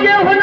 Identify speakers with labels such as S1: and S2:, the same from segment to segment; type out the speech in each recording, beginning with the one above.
S1: घेऊन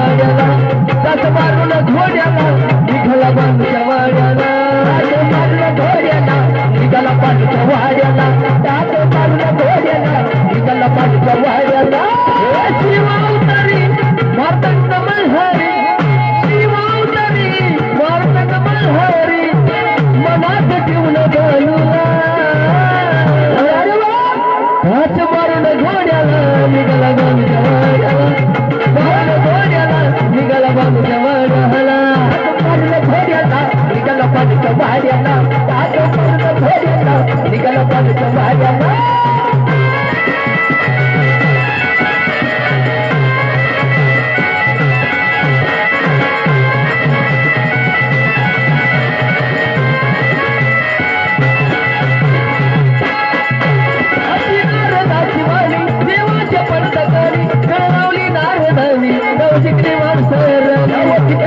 S1: हाच मारून घोड्याला निघाला बांधूच्या वाड्याला मारून घोड्याला निघाला बांधूच्या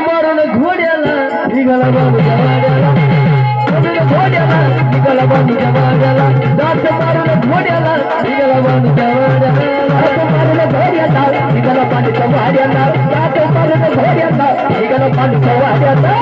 S1: मारून घोड्याला निघाला बाजूच्या वाड्याला. घोड्याला निघाला बाजूच्या वाड्याला. दात मारून घोड्याला निघाला बाजूच्या वाड्याला. मारून घोड्याला निघाला बाजूच्या वाड्याला. दात मारून घोड्याला निघाला बाजूच्या वाड्याला.